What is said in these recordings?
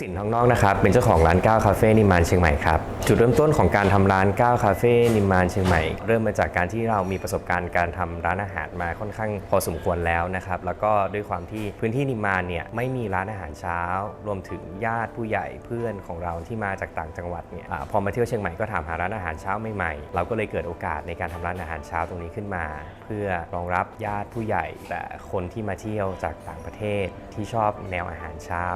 สินทองนอกนะครับ เป็นเจ้าของร้านก้าวคาเฟ่นิมานเชียงใหม่ครับ จุดเริ่มต้นของการทำร้านก้าวคาเฟ่นิมานเชียงใหม่ เริ่มมาจากการที่เรามีประสบการณ์การทำร้านอาหารมาค่อนข้างพอสมควรแล้วนะครับ แล้วก็ด้วยความที่พื้นที่นิมานเนี่ยไม่มีร้านอาหารเช้า รวมถึงญาติผู้ใหญ่เพื่อนของเราที่มาจากต่างจังหวัดเนี่ยอพอมาเที่ยวเชียงใหม่ก็ถามหาร้านอาหารเช้าใหม่ๆ เราก็เลยเกิดโอกาสในการทำร้านอาหารเช้าตรงนี้ขึ้นมา เพื่อรองรับญาติผู้ใหญ่ แต่คนที่มาเที่ยวจากต่างประเทศที่ชอบแนวอาหารเช้า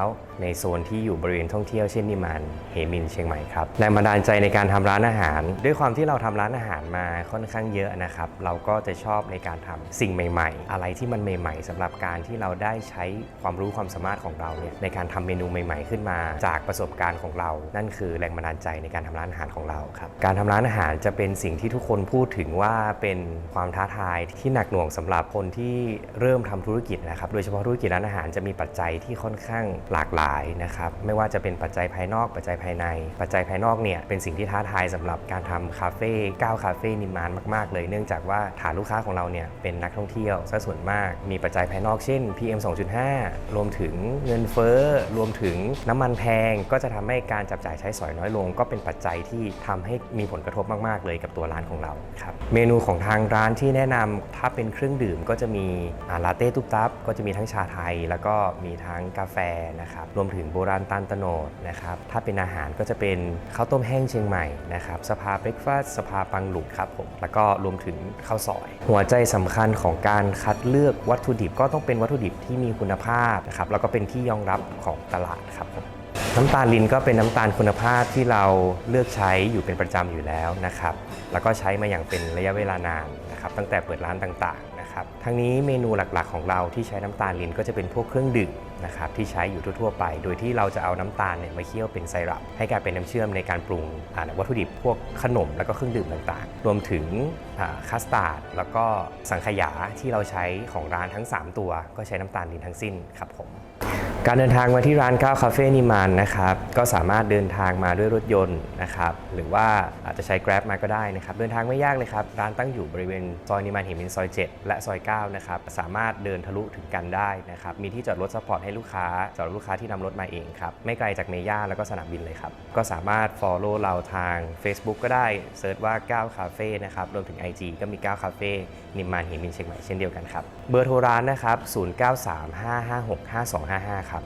ในโซนที่อยู่บริเวณท่องเที่ยวเช่นนิมานเฮมินเชียงใหม่ครับแรงบันดาลใจในการทำร้านอาหาร ด้วยความที่เราทำร้านอาหารมาค่อนข้างเยอะนะครับ เราก็จะชอบในการทำสิ่งใหม่ ๆ อะไรที่มันใหม่ ๆสำหรับการที่เราได้ใช้ความรู้ความสามารถของเราเนี่ยในการทำเมนูใหม่ ๆ ขึ้นมา จากประสบการณ์ของเรา นั่นคือแรงบันดาลใจในการทำร้านอาหารของเราครับการทำร้านอาหารจะเป็นสิ่งที่ทุกคนพูดถึงว่าเป็นความท้าทายที่หนักหน่วงสำหรับคนที่เริ่มทำธุรกิจนะครับ โดยเฉพาะธุรกิจร้านอาหารจะมีปัจจัยที่ค่อนข้างหลากหลายนะครับไม่ว่าจะเป็นปัจจัยภายนอกปัจจัยภายใน ปัจจัยภายนอกเนี่ยเป็นสิ่งที่ท้าทายสำหรับการทำคาเฟ่ก้าวคาเฟ่นิมมานมาก ๆ เลย เนื่องจากว่าฐานลูกค้าของเราเนี่ยเป็นนักท่องเที่ยวซะส่วนมาก มีปัจจัยภายนอกเช่น PM 2.5 รวมถึงเงินเฟ้อรวมถึงน้ำมันแพงก็จะทำให้การจับจ่ายใช้สอยน้อยลง ก็เป็นปัจจัยที่ทำให้มีผลกระทบมาก ๆ เลยกับตัวร้านของเราครับเมนูของทางร้านที่แนะนำถ้าเป็นเครื่องดื่มก็จะมีลาเต้ตุ๊บตับก็จะมีทั้งชาไทย แล้วก็มีทั้งกาแฟนะครับรวมถึงโบราณตันตโนดนะครับ ถ้าเป็นอาหารก็จะเป็นข้าวต้มแห้งเชียงใหม่นะครับ สภาเบรกฟาสสภาปังหลุกครับผม แล้วก็รวมถึงข้าวซอย หัวใจสำคัญของการคัดเลือกวัตถุดิบก็ต้องเป็นวัตถุดิบที่มีคุณภาพนะครับ แล้วก็เป็นที่ยอมรับของตลาดครับผมน้ำตาลลินก็เป็นน้ำตาลคุณภาพที่เราเลือกใช้อยู่เป็นประจำอยู่แล้วนะครับ แล้วก็ใช้มาอย่างเป็นระยะเวลานานนะครับ ตั้งแต่เปิดร้านต่างๆนะครับ ทั้งนี้เมนูหลักๆของเราที่ใช้น้ำตาลลินก็จะเป็นพวกเครื่องดื่ม นะครับที่ใช้อยู่ทั่วๆไป โดยที่เราจะเอาน้ำตาลเนี่ยมาเคี่ยวเป็นไซรัปให้กลายเป็นน้ำเชื่อมในการปรุงวัตถุดิบพวกขนมแล้วก็เครื่องดื่มต่างๆ รวมถึงคัสตาร์ดแล้วก็สังขยาที่เราใช้ของร้านทั้ง 3 ตัว ก็ใช้น้ำตาลลินทั้งสิ้นครับผมการเดินทางมาที่ร้านก้าวคาเฟ่นิมานนะครับก็สามารถเดินทางมาด้วยรถยนต์นะครับหรือว่าอาจจะใช้ Grab มาก็ได้นะครับเดินทางไม่ยากเลยครับร้านตั้งอยู่บริเวณซอยนิมานห็นมินซอย 7 และซอย 9 นะครับสามารถเดินทะลุถึงกันได้นะครับมีที่จอดรถซัพพอร์ตให้ลูกค้าจอดรถลูกค้าที่นำรถมาเองครับ ไม่ไกลจากเมย่าแล้วก็สนามบินเลยครับ ก็สามารถ follow เราทาง Facebook ก็ได้เซิร์ชว่าก้าคาเฟ่นะครับ รวมถึง IG ก็มีก้าคาเฟ่นิมมานเห็นบินเชียงใหม่เช่นเดียวกันครับ เบอร์โทรร้านนะครับ 0935565255 ครับ